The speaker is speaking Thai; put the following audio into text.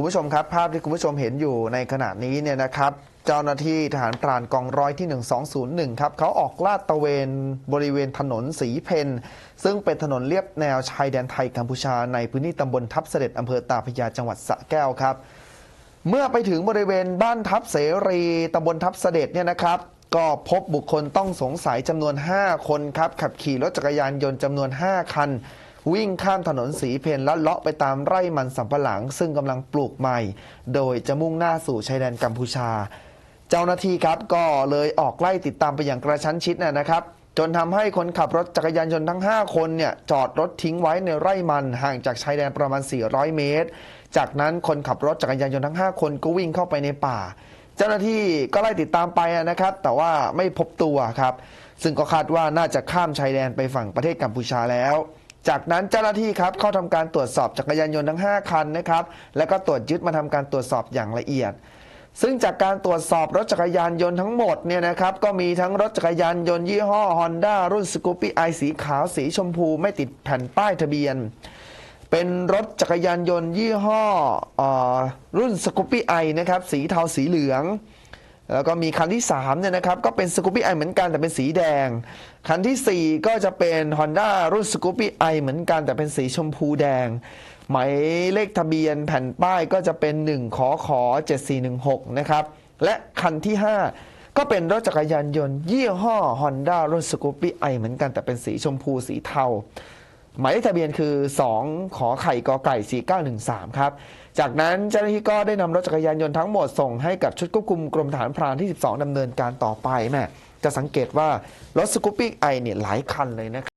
คุณผู้ชมครับ ภาพที่คุณผู้ชมเห็นอยู่ในขณะนี้เนี่ยนะครับ เจ้าหน้าที่ทหารพรานกองร้อยที่ 1201 ครับเขาออกลาดตระเวนบริเวณถนนสีเพนซึ่งเป็นถนนเลียบแนวชายแดนไทยกัมพูชาในพื้นที่ตำบลทับเสด็จอำเภอตาพยาจังหวัดสระแก้วครับ เมื่อไปถึงบริเวณบ้านทับเสรีตำบลทับเสด็จเนี่ยนะครับก็พบบุคคลต้องสงสัยจำนวน 5 คนครับขับขี่รถจักรยานยนต์จำนวน 5 คัน วิ่งข้ามถนนสีเพนและเลาะไปตามไร่มันสำปะหลัง ซึ่งกำลังปลูกใหม่ โดยจะมุ่งหน้าสู่ชายแดนกัมพูชา เจ้าหน้าที่ครับก็เลยออกไล่ติดตามไปอย่างกระชั้นชิดนะนะครับจนทำให้คนขับรถจักรยานยนต์ทั้ง 5 คนเนี่ยจอดรถทิ้งไว้ในไร่มันห่างจากชายแดนประมาณ 400 เมตร จากนั้นคนขับรถจักรยานยนต์ทั้ง 5 คนก็วิ่งเข้าไปในป่า เจ้าหน้าที่ก็ไล่ติดตามไปนะครับ แต่ว่าไม่พบตัวครับ ซึ่งก็คาดว่าน่าจะข้ามชายแดนไปฝั่งประเทศกัมพูชาแล้ว จากนั้นเจ้าหน้าที่ครับเข้าทำการตรวจสอบจักรยานยนต์ทั้ง 5 คันนะครับ แล้วก็ตรวจยึดมาทำการตรวจสอบอย่างละเอียด ซึ่งจากการตรวจสอบรถจักรยานยนต์ทั้งหมดเนี่ยนะครับก็มีทั้งรถจักรยานยนต์ยี่ห้อ Honda รุ่นสกูปปี้ไอสีขาวสีชมพูไม่ติดแผ่นป้ายทะเบียน เป็นรถจักรยานยนต์ยี่ห้อออรุ่นสกูปปี้ไอนะครับสีเทาสีเหลือง แล้วก็มีคันที่3เนี่ยนะครับก็เป็นสกูปปี้ไอเหมือนกันแต่เป็นสีแดง คันทีสี่4 ก็จะเป็น Honda รุ่นสกูปปี้ไอเหมือนกันแต่เป็นสีชมพูแดง หมายเลขทะเบียนแผ่นป้ายก็จะเป็น1ขอขอ7416 นะครับ และคันที่ 5 ก็เป็นรถจักรยานยนต์ ยี่ห้อ Honda รุ่นสกูปปี้ไอเหมือนกันแต่เป็นสีชมพูสีเทา หมายเลขทะเบียนคือ 2 ขอไข่กอไก่ 4913 ครับ จากนั้นเจ้าหน้าที่ก็ได้นำรถจักรยานยนต์ทั้งหมดส่งให้กับชุดควบคุมกรมฐานพรานที่ 12ดำเนินการต่อไปแม่จะสังเกตว่ารถสกูปปี้ไอเนี่ยหลายคันเลยนะครับ